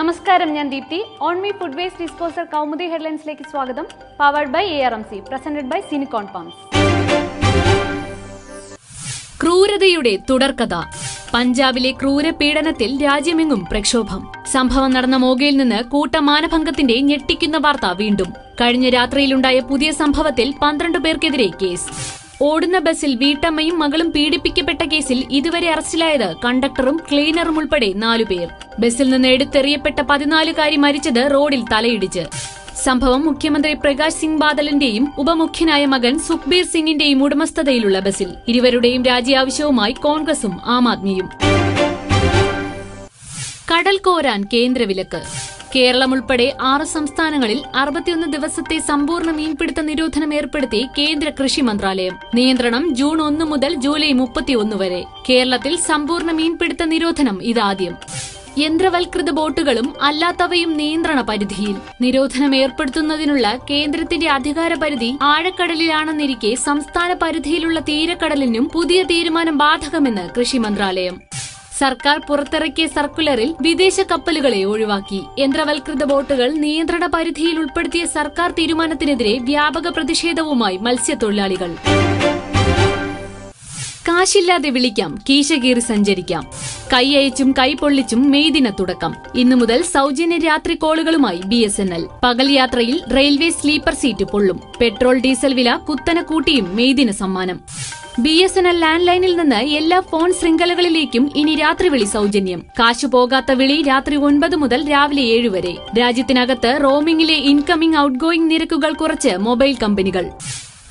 നമസ്കാരം ഞാൻ Deepthi. On me food waste disposal Kaumudi ഹെഡ്ലൈൻസിലേക്ക് സ്വാഗതം. Powered by A R M C presented by Cinicon pumps ക്രൂരതയുടെ തുടർക്കഥ. പഞ്ചാബിലെ ക്രൂരപീഡനത്തിൽ രാജ്യമെങ്ങും പ്രക്ഷോഭം. സംഭവം നടന്ന മോഗയിൽ നിന്ന് കൂട്ടമാനഭംഗത്തിന്റെ ഞെട്ടിക്കുന്ന വാർത്ത വീണ്ടും. കഴിഞ്ഞ രാത്രിയിലുണ്ടായ പുതിയ സംഭവത്തിൽ പന്ത്രണ്ട് പേർക്കെതിരെ കേസ്. ഓടുന്ന ബസ്സിൽ വീട്ടമ്മയും മകളും പീഡിപ്പിക്കപ്പെട്ട കേസിൽ ഇതുവരെ അറസ്റ്റിലായത് കണ്ടക്ടറും ക്ലീനറും ഉൾപ്പെടെ നാലുപേർ ബസ്സിൽ നിന്ന് എടുത്തെറിയപ്പെട്ട പതിനാലുകാരി മരിച്ചത് റോഡിൽ തലയിടിച്ച്. സംഭവം മുഖ്യമന്ത്രി പ്രകാശ് സിംഗ് ബാദലിന്റെയും ഉപമുഖ്യനായ മകൻ സുഖ്ബീർ സിംഗിന്റെയും ഉടമസ്ഥതയിലുള്ള ബസ്സിൽ. ഇരുവരുടെയും രാജി ആവശ്യവുമായി കോൺഗ്രസും ആം ആദ്മിയും. കടൽ കോരാൻ കേന്ദ്രവിലക്ക്. കേരളം ഉൾപ്പെടെ ആറ് സംസ്ഥാനങ്ങളിൽ അറുപത്തിയൊന്ന് ദിവസത്തെ സമ്പൂർണ മീൻപിടുത്ത നിരോധനം ഏർപ്പെടുത്തി കേന്ദ്ര കൃഷി മന്ത്രാലയം. നിയന്ത്രണം ജൂൺ ഒന്ന് മുതൽ ജൂലൈ മുപ്പത്തിയൊന്ന് വരെ. കേരളത്തിൽ സമ്പൂർണ മീൻപിടുത്ത നിരോധനം ഇതാദ്യം. യന്ത്രവൽകൃത ബോട്ടുകളും അല്ലാത്തവയും നിയന്ത്രണ പരിധിയിൽ. നിരോധനം ഏർപ്പെടുത്തുന്നതിനുള്ള കേന്ദ്രത്തിന്റെ അധികാര പരിധി ആഴക്കടലിലാണെന്നിരിക്കെ സംസ്ഥാന പരിധിയിലുള്ള തീരക്കടലിനും പുതിയ തീരുമാനം ബാധകമെന്ന് കൃഷി മന്ത്രാലയം. സർക്കാർ പുറത്തിറക്കിയ സർക്കുലറിൽ വിദേശ കപ്പലുകളെ ഒഴിവാക്കി. യന്ത്രവൽകൃത ബോട്ടുകൾ നിയന്ത്രണ പരിധിയിൽ ഉൾപ്പെടുത്തിയ സർക്കാർ തീരുമാനത്തിനെതിരെ വ്യാപക പ്രതിഷേധവുമായി മത്സ്യത്തൊഴിലാളികൾ. കാശില്ലാതെ വിളിക്കാം കീശകീറി സഞ്ചരിക്കാം. കൈയയച്ചും കൈപൊള്ളിച്ചും മെയ്ദിന തുടക്കം. ഇന്നു മുതൽ സൗജന്യ രാത്രി കോളുകളുമായി ബി എസ് എൻ എൽ. പകൽ യാത്രയിൽ റെയിൽവേ സ്ലീപ്പർ സീറ്റ് പൊള്ളും. പെട്രോൾ ഡീസൽ വില കുത്തനെ കൂട്ടിയും മെയ്ദിന സമ്മാനം. B S N L land ലൈനിൽ നിന്ന് എല്ലാ ഫോൺ ശൃംഖലകളിലേക്കും ഇനി രാത്രി വിളി സൗജന്യം. കാശു പോകാത്ത വിളി രാത്രി ഒൻപത് മുതൽ രാവിലെ ഏഴ് വരെ. രാജ്യത്തിനകത്ത് റോമിംഗിലെ ഇൻകമിംഗ് ഔട്ട്ഗോയിംഗ് നിരക്കുകൾ കുറച്ച് മൊബൈൽ കമ്പനികൾ.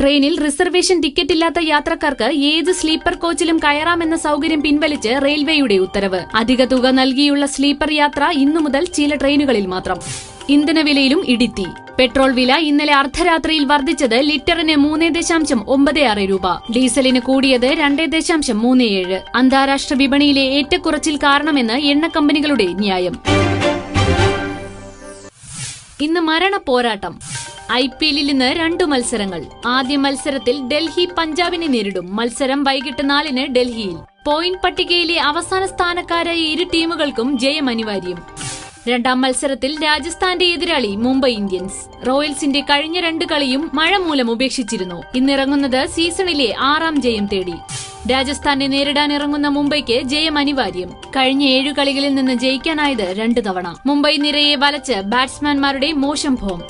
ട്രെയിനിൽ റിസർവേഷൻ ടിക്കറ്റ് ഇല്ലാത്ത യാത്രക്കാർക്ക് ഏത് സ്ലീപ്പർ കോച്ചിലും കയറാമെന്ന സൗകര്യം പിൻവലിച്ച് റെയിൽവേയുടെ ഉത്തരവ്. അധിക തുക നൽകിയുള്ള സ്ലീപ്പർ യാത്ര ഇന്നു മുതൽ ചില ട്രെയിനുകളിൽ മാത്രം. ഇന്ധനവിലയിലും ഇടിത്തി. പെട്രോൾ വില ഇന്നലെ അർദ്ധരാത്രിയിൽ വർദ്ധിച്ചത് ലിറ്ററിന് മൂന്ന് ദശാംശം ഒമ്പത് ആറ് രൂപ. ഡീസലിന് കൂടിയത് രണ്ട് ദശാംശം മൂന്ന് ഏഴ്. അന്താരാഷ്ട്ര വിപണിയിലെ ഏറ്റക്കുറച്ചിൽ കാരണമെന്ന് എണ്ണ കമ്പനികളുടെ ന്യായം. ഇന്ന് മരണ പോരാട്ടം. ഐ പി എല്ലിൽ ഇന്ന് രണ്ടു മത്സരങ്ങൾ. ആദ്യ മത്സരത്തിൽ ഡൽഹി പഞ്ചാബിനെ നേരിടും. മത്സരം വൈകിട്ട് നാലിന് ഡൽഹിയിൽ. പോയിന്റ് പട്ടികയിലെ അവസാന സ്ഥാനക്കാരായ ഇരു ടീമുകൾക്കും ജയം അനിവാര്യം. രണ്ടാം മത്സരത്തിൽ രാജസ്ഥാന്റെ എതിരാളി മുംബൈ ഇന്ത്യൻസ്. റോയൽസിന്റെ കഴിഞ്ഞ രണ്ട് കളിയും മഴ മൂലം ഉപേക്ഷിച്ചിരുന്നു. ഇന്നിറങ്ങുന്നത് സീസണിലെ ആറാം ജയം തേടി. രാജസ്ഥാനെ നേരിടാനിറങ്ങുന്ന മുംബൈക്ക് ജയം അനിവാര്യം. കഴിഞ്ഞ ഏഴു കളികളിൽ നിന്ന് ജയിക്കാനായത് രണ്ടു തവണ. മുംബൈ നിരയെ വലച്ച് ബാറ്റ്സ്മാൻമാരുടെ മോശം ഫോം.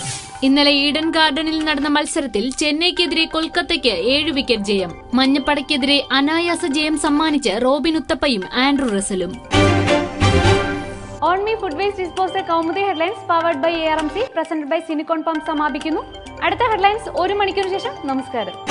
ഇന്നലെ ഈഡൻ ഗാർഡനിൽ നടന്ന മത്സരത്തിൽ ചെന്നൈക്കെതിരെ കൊൽക്കത്തയ്ക്ക് ഏഴ് വിക്കറ്റ് ജയം. മഞ്ഞപ്പടയ്ക്കെതിരെ അനായാസ ജയം സമ്മാനിച്ച് റോബിൻ ഉത്തപ്പയും Andrew റസലും. On me food waste disposal Kaumudi headlines powered by A R M C presented by Cinicon pump സമാപിക്കുന്നു. അടുത്ത ഹെഡ്ലൈൻസ് ഒരു മണിക്കൂർ ശേഷം. നമസ്കാരം.